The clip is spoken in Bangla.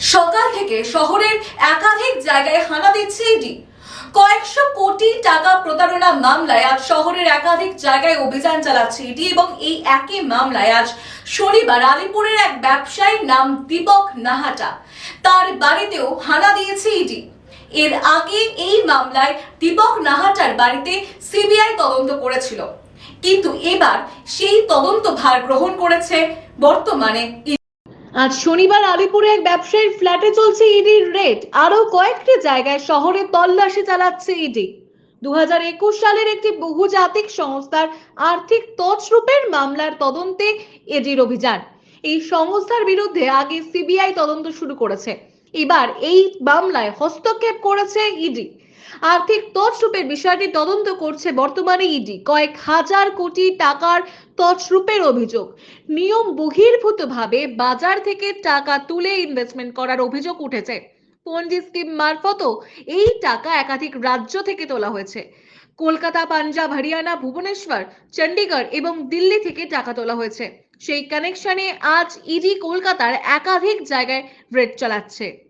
সকাল থেকে শহরের একাধিক জায়গায় হানা দিচ্ছে ইডি। কয়েকশো কোটি টাকা প্রতারণা মামলায় আজ শহরের একাধিক জায়গায় অভিযান চালাচ্ছে ইডি এবং এই একই মামলায় আজ শনিবার আলিপুরের এক ব্যবসায়ীর নাম দীপক নাহাটা তার বাড়িতেও হানা দিয়েছে ইডি। এর আগে এই মামলায় দীপক নাহাটার বাড়িতে সিবিআই তদন্ত করেছিল। কিন্তু এবার সেই তদন্ত ভার গ্রহণ করেছে বর্তমানে আজ শনিবার আলিপুরে এক ব্যবসায়ীর ফ্ল্যাটে চলছে ইডির রেড। আরও কয়েকটি জায়গায় শহরে তল্লাশি চালাচ্ছে ইডি। দু হাজার একুশ সালের একটি বহুজাতিক সংস্থার আর্থিক তছরূপের মামলার তদন্তে ইডির অভিযান। এই সংস্থার বিরুদ্ধে আগে সিবিআই তদন্ত শুরু করেছে। এবার এই মামলায় হস্তক্ষেপ করেছে ইডি। আর্থিক তছরূপের বিষয়টি তদন্ত করছে বর্তমানে ইডি। কয়েক হাজার কোটি টাকার তছরূপের অভিযোগ। নিয়ম বহির্ভূতভাবে বাজার থেকে টাকা তুলে ইনভেস্টমেন্ট করার অভিযোগ উঠেছে। পঞ্জি স্কিম মারফত এই টাকা একাধিক রাজ্য থেকে তোলা হয়েছে। কলকাতা, পাঞ্জাব, হরিয়ানা, ভুবনেশ্বর চণ্ডীগড় এবং দিল্লি থেকে টাকা তোলা হয়েছে। সেই কানেকশনে আজ ইডি কলকাতার একাধিক জায়গায় রেড চালাচ্ছে।